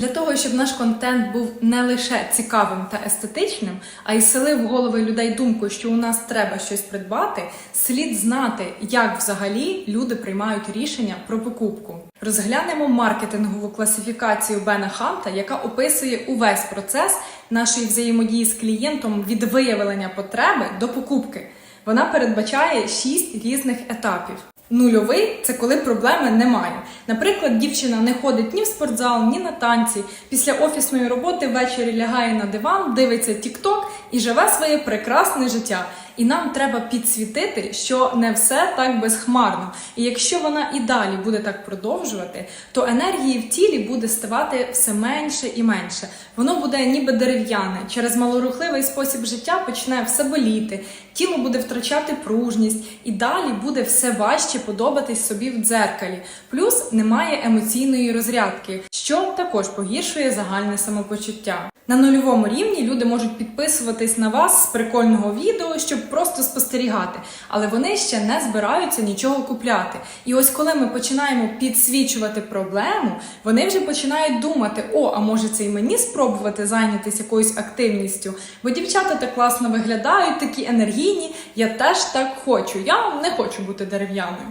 Для того, щоб наш контент був не лише цікавим та естетичним, а й селив в голови людей думку, що у нас треба щось придбати, слід знати, як взагалі люди приймають рішення про покупку. Розглянемо маркетингову класифікацію Бена Ханта, яка описує увесь процес нашої взаємодії з клієнтом від виявлення потреби до покупки. Вона передбачає шість різних етапів. Нульовий це коли проблеми немає. Наприклад, дівчина не ходить ні в спортзал, ні на танці. Після офісної роботи ввечері лягає на диван, дивиться тікток і живе своє прекрасне життя. І нам треба підсвітити, що не все так безхмарно. І якщо вона і далі буде так продовжувати, то енергії в тілі буде ставати все менше і менше. Воно буде ніби дерев'яне. Через малорухливий спосіб життя почне все боліти, тіло буде втрачати пружність, і далі буде все важче подобатись собі в дзеркалі. Плюс немає емоційної розрядки, що також погіршує загальне самопочуття. На нульовому рівні люди можуть підписуватись на вас з прикольного відео, щоб просто спостерігати, але вони ще не збираються нічого купляти. І ось коли ми починаємо підсвічувати проблему, вони вже починають думати: о, а може це і мені спробувати зайнятися якоюсь активністю? Бо дівчата так класно виглядають, такі енергійні. Я теж так хочу. Я не хочу бути дерев'яною.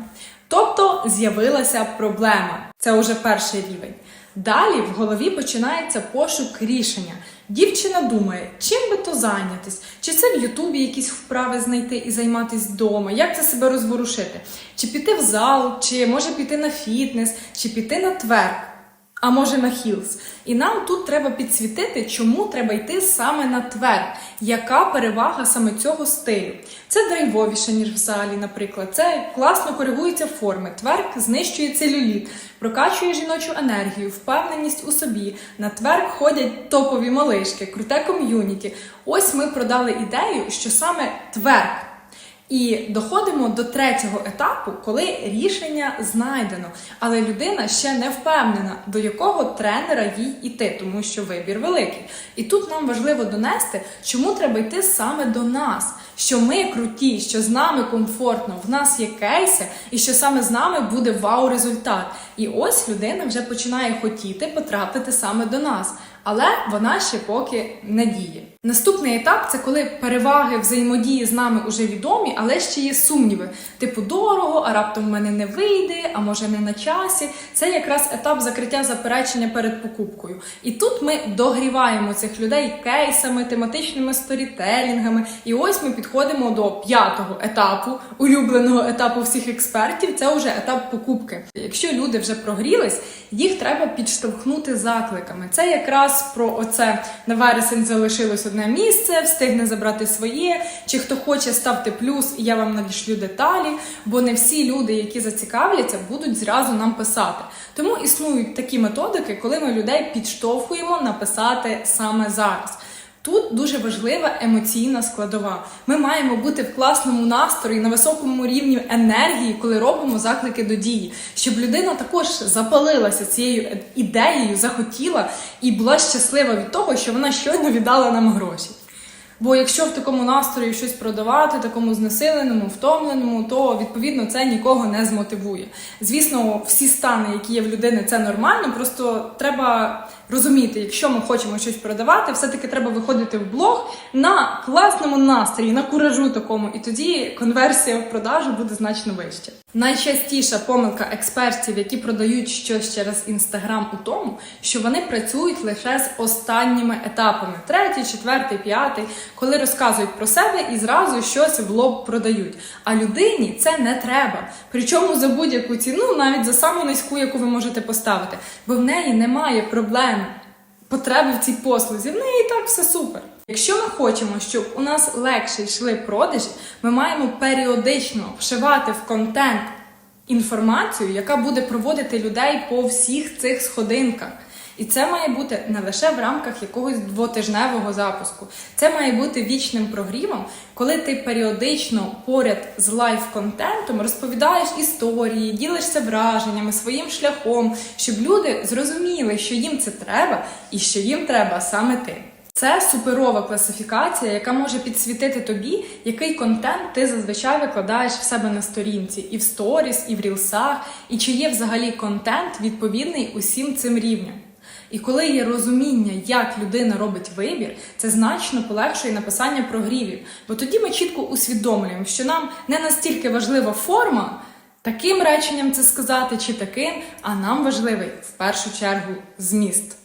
Тобто з'явилася проблема. Це вже перший рівень. Далі в голові починається пошук рішення. Дівчина думає, чим би то зайнятись, чи це в Ютубі якісь вправи знайти і займатися вдома, як це себе розворушити, чи піти в зал, чи може піти на фітнес, чи піти на тверк, а може на хілс. І нам тут треба підсвітити, чому треба йти саме на тверк, яка перевага саме цього стилю. Це драйвовіше, ніж в залі, наприклад. Це класно коригуються форми. Тверк знищує целюліт, прокачує жіночу енергію, впевненість у собі. На тверк ходять топові малишки, круте ком'юніті. Ось ми продали ідею, що саме тверк. І доходимо до третього етапу, коли рішення знайдено, але людина ще не впевнена, до якого тренера їй іти, тому що вибір великий. І тут нам важливо донести, чому треба йти саме до нас, що ми круті, що з нами комфортно, в нас є кейси, і що саме з нами буде вау-результат. І ось людина вже починає хотіти потрапити саме до нас. Але вона ще поки не діє. Наступний етап це коли переваги взаємодії з нами вже відомі, але ще є сумніви. Типу дорого, а раптом в мене не вийде, а може не на часі. Це якраз етап закриття заперечення перед покупкою. І тут ми догріваємо цих людей кейсами, тематичними сторітелінгами. І ось ми підходимо до п'ятого етапу, улюбленого етапу всіх експертів. Це вже етап покупки. Якщо люди вже прогрілись, їх треба підштовхнути закликами. Це якраз про оце на вересень залишилось одне місце, встигне забрати своє. Чи хто хоче, ставте плюс, і я вам надішлю деталі, бо не всі люди, які зацікавляться, будуть зразу нам писати. Тому існують такі методики, коли ми людей підштовхуємо написати саме зараз. Тут дуже важлива емоційна складова. Ми маємо бути в класному настрої на високому рівні енергії, коли робимо заклики до дії, щоб людина також запалилася цією ідеєю, захотіла і була щаслива від того, що вона щойно віддала нам гроші. Бо якщо в такому настрої щось продавати, такому знесиленому, втомленому, то відповідно це нікого не змотивує. Звісно, всі стани, які є в людини, це нормально. Просто треба розуміти, якщо ми хочемо щось продавати, все-таки треба виходити в блог на класному настрої, на куражу такому, і тоді конверсія в продажу буде значно вища. Найчастіша помилка експертів, які продають щось через інстаграм, у тому, що вони працюють лише з останніми етапами: третій, четвертий, п'ятий, коли розказують про себе і зразу щось в лоб продають. А людині це не треба. Причому за будь-яку ціну, навіть за саму низьку, яку ви можете поставити, бо в неї немає проблеми, потреби в цій послузі. В неї і так все супер. Якщо ми хочемо, щоб у нас легше йшли продажі, ми маємо періодично вшивати в контент інформацію, яка буде проводити людей по всіх цих сходинках. І це має бути не лише в рамках якогось двотижневого запуску. Це має бути вічним прогрівом, коли ти періодично поряд з лайв-контентом розповідаєш історії, ділишся враженнями, своїм шляхом, щоб люди зрозуміли, що їм це треба і що їм треба саме ти. Це суперова класифікація, яка може підсвітити тобі, який контент ти зазвичай викладаєш в себе на сторінці, і в сторіс, і в рілсах, і чи є взагалі контент відповідний усім цим рівням. І коли є розуміння, як людина робить вибір, це значно полегшує написання прогрівів. Бо тоді ми чітко усвідомлюємо, що нам не настільки важлива форма, таким реченням це сказати чи таким, а нам важливий в першу чергу зміст.